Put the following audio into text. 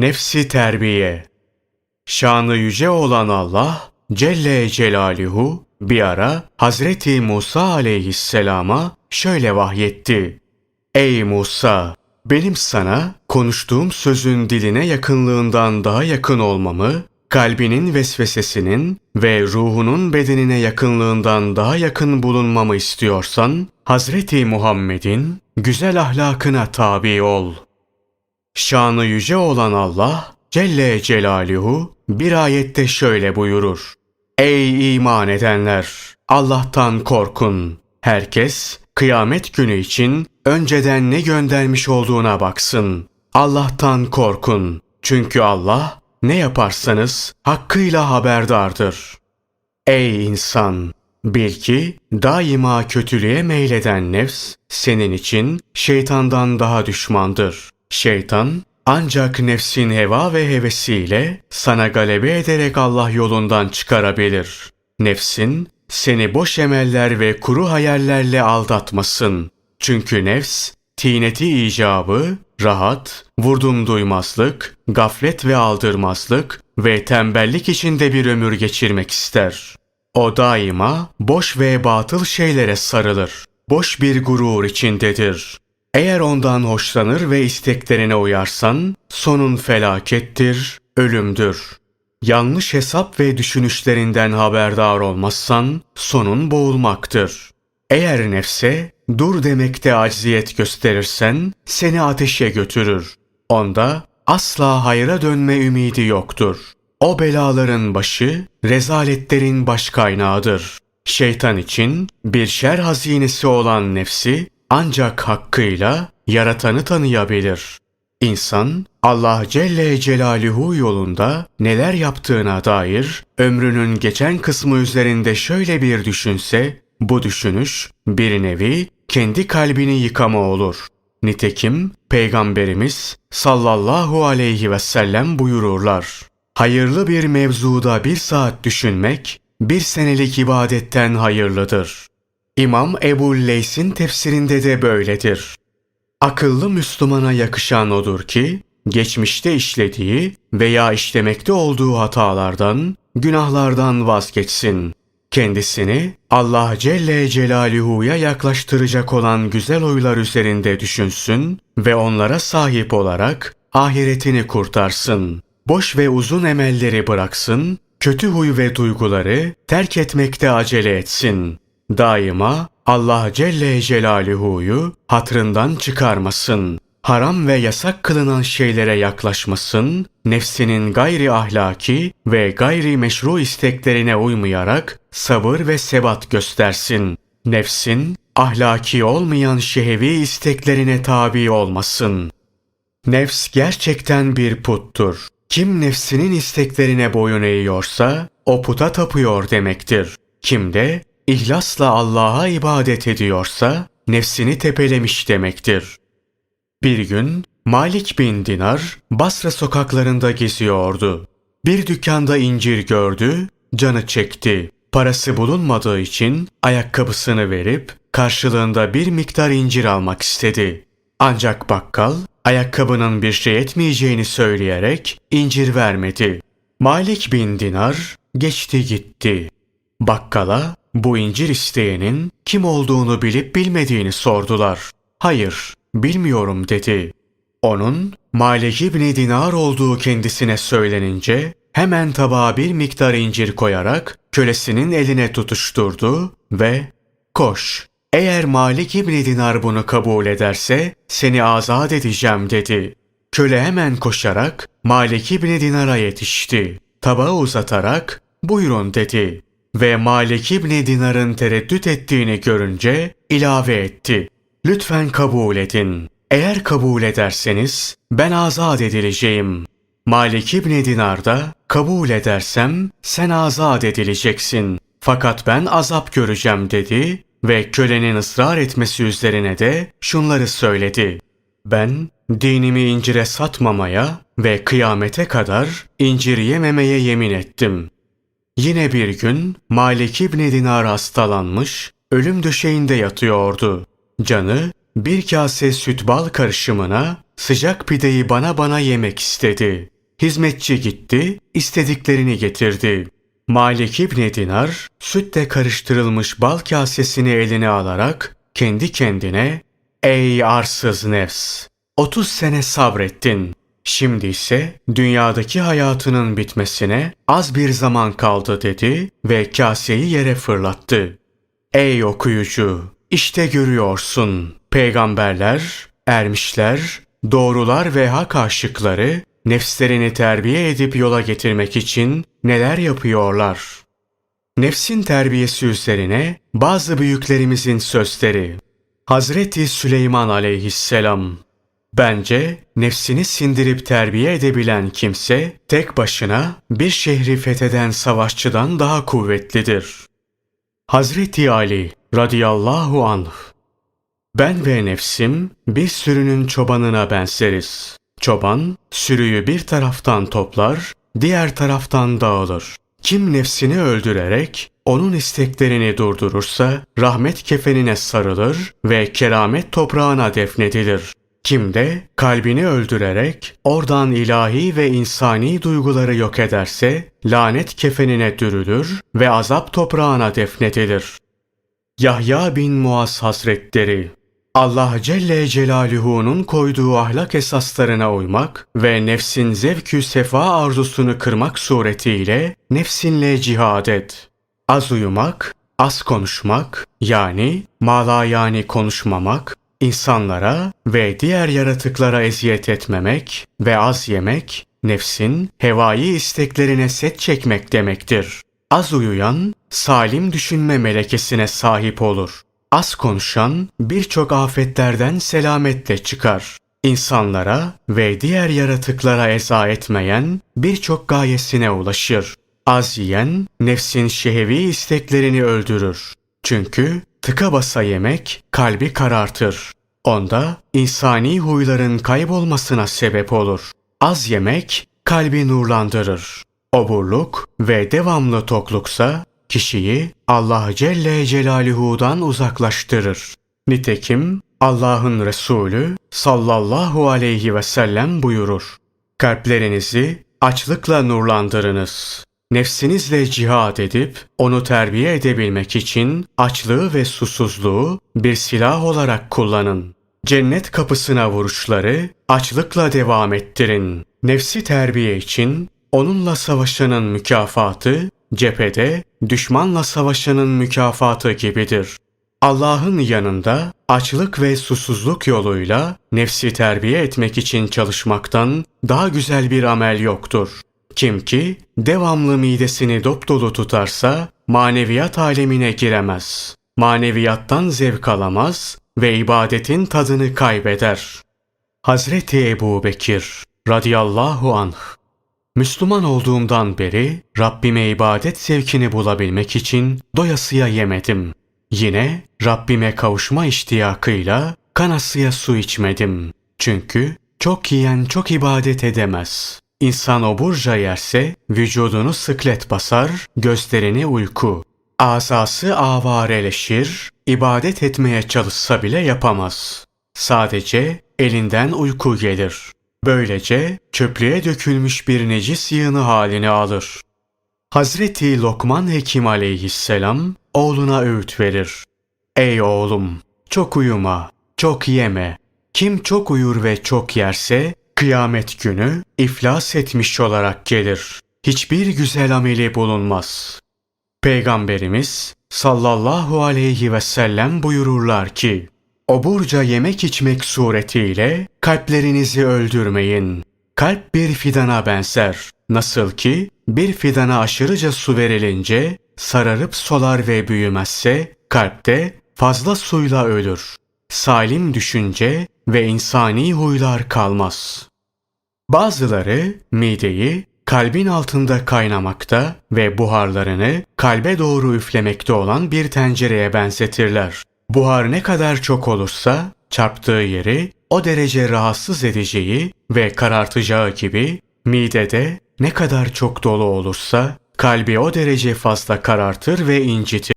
Nefsi terbiye Şanı yüce olan Allah Celle Celaluhu bir ara Hazreti Musa aleyhisselama şöyle vahyetti. Ey Musa! Benim sana konuştuğum sözün diline yakınlığından daha yakın olmamı, kalbinin vesvesesinin ve ruhunun bedenine yakınlığından daha yakın bulunmamı istiyorsan, Hazreti Muhammed'in güzel ahlakına tabi ol. Şanı yüce olan Allah Celle Celaluhu bir ayette şöyle buyurur. Ey iman edenler! Allah'tan korkun. Herkes kıyamet günü için önceden ne göndermiş olduğuna baksın. Allah'tan korkun. Çünkü Allah ne yaparsanız hakkıyla haberdardır. Ey insan! Bil ki daima kötülüğe meyleden nefs senin için şeytandan daha düşmandır. Şeytan ancak nefsin heva ve hevesiyle sana galebe ederek Allah yolundan çıkarabilir. Nefsin seni boş emeller ve kuru hayallerle aldatmasın. Çünkü nefs tineti icabı, rahat, vurdum duymazlık, gaflet ve aldırmazlık ve tembellik içinde bir ömür geçirmek ister. O daima boş ve batıl şeylere sarılır. Boş bir gurur içindedir. Eğer ondan hoşlanır ve isteklerine uyarsan, sonun felakettir, ölümdür. Yanlış hesap ve düşünüşlerinden haberdar olmazsan, sonun boğulmaktır. Eğer nefse, dur demekte acziyet gösterirsen, seni ateşe götürür. Onda asla hayra dönme ümidi yoktur. O belaların başı, rezaletlerin baş kaynağıdır. Şeytan için bir şer hazinesi olan nefsi, ancak hakkıyla yaratanı tanıyabilir. İnsan Allah Celle Celaluhu yolunda neler yaptığına dair ömrünün geçen kısmı üzerinde şöyle bir düşünse, bu düşünüş bir nevi kendi kalbini yıkama olur. Nitekim Peygamberimiz sallallahu aleyhi ve sellem buyururlar. Hayırlı bir mevzuda bir saat düşünmek, bir senelik ibadetten hayırlıdır. İmam Ebu Leys'in tefsirinde de böyledir. Akıllı Müslümana yakışan odur ki, geçmişte işlediği veya işlemekte olduğu hatalardan, günahlardan vazgeçsin. Kendisini Allah Celle Celaluhu'ya yaklaştıracak olan güzel oylar üzerinde düşünsün ve onlara sahip olarak ahiretini kurtarsın. Boş ve uzun emelleri bıraksın, kötü huy ve duyguları terk etmekte acele etsin. Daima Allah Celle Celaluhu'yu hatrından çıkarmasın. Haram ve yasak kılınan şeylere yaklaşmasın, nefsinin gayri ahlaki ve gayri meşru isteklerine uymayarak sabır ve sebat göstersin. Nefsin ahlaki olmayan şehevi isteklerine tabi olmasın. Nefs gerçekten bir puttur. Kim nefsinin isteklerine boyun eğiyorsa o puta tapıyor demektir. Kim de İhlasla Allah'a ibadet ediyorsa nefsini tepelemiş demektir. Bir gün Malik bin Dinar Basra sokaklarında geziyordu. Bir dükkanda incir gördü, canı çekti. Parası bulunmadığı için ayakkabısını verip karşılığında bir miktar incir almak istedi. Ancak bakkal ayakkabının bir şey etmeyeceğini söyleyerek incir vermedi. Malik bin Dinar geçti gitti. Bakkala bu incir isteyenin kim olduğunu bilip bilmediğini sordular. Hayır, bilmiyorum dedi. Onun Malik İbni Dinar olduğu kendisine söylenince hemen tabağa bir miktar incir koyarak kölesinin eline tutuşturdu ve koş eğer Malik İbni Dinar bunu kabul ederse seni azat edeceğim dedi. Köle hemen koşarak Malik İbni Dinar'a yetişti. Tabağı uzatarak buyurun dedi ve Malik İbni Dinar'ın tereddüt ettiğini görünce ilave etti. Lütfen kabul edin. Eğer kabul ederseniz ben azat edileceğim. Malik İbni Dinar da kabul edersem sen azat edileceksin. Fakat ben azap göreceğim dedi ve kölenin ısrar etmesi üzerine de şunları söyledi. Ben dinimi incire satmamaya ve kıyamete kadar incir yememeye yemin ettim. Yine bir gün Malik İbni Dinar hastalanmış, ölüm döşeğinde yatıyordu. Canı bir kase süt bal karışımına sıcak pideyi bana bana yemek istedi. Hizmetçi gitti, istediklerini getirdi. Malik İbni Dinar, sütle karıştırılmış bal kasesini eline alarak kendi kendine ''Ey arsız nefs! 30 sene sabrettin. Şimdi ise dünyadaki hayatının bitmesine az bir zaman kaldı.'' dedi ve kaseyi yere fırlattı. ''Ey okuyucu! işte görüyorsun. Peygamberler, ermişler, doğrular ve hak aşıkları nefslerini terbiye edip yola getirmek için neler yapıyorlar? Nefsin terbiyesi üzerine bazı büyüklerimizin sözleri. Hazreti Süleyman aleyhisselam Bence nefsini sindirip terbiye edebilen kimse tek başına bir şehri fetheden savaşçıdan daha kuvvetlidir. Hazreti Ali radıyallahu anh Ben ve nefsim bir sürünün çobanına benzeriz. Çoban sürüyü bir taraftan toplar, diğer taraftan dağılır. Kim nefsini öldürerek onun isteklerini durdurursa rahmet kefenine sarılır ve keramet toprağına defnedilir. Kim de kalbini öldürerek oradan ilahi ve insani duyguları yok ederse lanet kefenine dürülür ve azap toprağına defnedilir. Yahya bin Muaz Hazretleri Allah Celle Celaluhu'nun koyduğu ahlak esaslarına uymak ve nefsin zevkü sefa arzusunu kırmak suretiyle nefsinle cihad et. Az uyumak, az konuşmak yani mala yani konuşmamak, insanlara ve diğer yaratıklara eziyet etmemek ve az yemek, nefsin hevai isteklerine set çekmek demektir. Az uyuyan, salim düşünme melekesine sahip olur. Az konuşan birçok afetlerden selametle çıkar. İnsanlara ve diğer yaratıklara eza etmeyen birçok gayesine ulaşır. Az yiyen nefsin şehevi isteklerini öldürür. Çünkü tıka basa yemek kalbi karartır. Onda insani huyların kaybolmasına sebep olur. Az yemek kalbi nurlandırır. Oburluk ve devamlı tokluksa kişiyi Allah Celle Celaluhu'dan uzaklaştırır. Nitekim Allah'ın Resulü sallallahu aleyhi ve sellem buyurur. Kalplerinizi açlıkla nurlandırınız. Nefsinizle cihad edip onu terbiye edebilmek için açlığı ve susuzluğu bir silah olarak kullanın. Cennet kapısına vuruşları açlıkla devam ettirin. Nefsi terbiye için onunla savaşanın mükafatı cephede düşmanla savaşanın mükafatı gibidir. Allah'ın yanında açlık ve susuzluk yoluyla nefsi terbiye etmek için çalışmaktan daha güzel bir amel yoktur. Kim ki devamlı midesini dop dolu tutarsa maneviyat alemine giremez. Maneviyattan zevk alamaz ve ibadetin tadını kaybeder. Hazreti Ebu Bekir radıyallahu anh Müslüman olduğumdan beri Rabbime ibadet zevkini bulabilmek için doyasıya yemedim. Yine Rabbime kavuşma iştiyakıyla kanasıya su içmedim. Çünkü çok yiyen çok ibadet edemez. İnsan oburca yerse vücudunu sıklet basar, gözlerini uyku. Azası avareleşir, ibadet etmeye çalışsa bile yapamaz. Sadece elinden uyku gelir. Böylece çöplüğe dökülmüş bir necis yığını halini alır. Hazreti Lokman Hekim aleyhisselam oğluna öğüt verir. Ey oğlum! Çok uyuma, çok yeme. Kim çok uyur ve çok yerse kıyamet günü iflas etmiş olarak gelir. Hiçbir güzel ameli bulunmaz. Peygamberimiz sallallahu aleyhi ve sellem buyururlar ki, Oburca yemek içmek suretiyle kalplerinizi öldürmeyin. Kalp bir fidana benzer. Nasıl ki bir fidana aşırıca su verilince sararıp solar ve büyümezse kalpte fazla suyla ölür. Salim düşünce ve insani huylar kalmaz. Bazıları mideyi kalbin altında kaynamakta ve buharlarını kalbe doğru üflemekte olan bir tencereye benzetirler. Buhar ne kadar çok olursa çarptığı yeri o derece rahatsız edeceği ve karartacağı gibi midede ne kadar çok dolu olursa kalbi o derece fazla karartır ve incitir.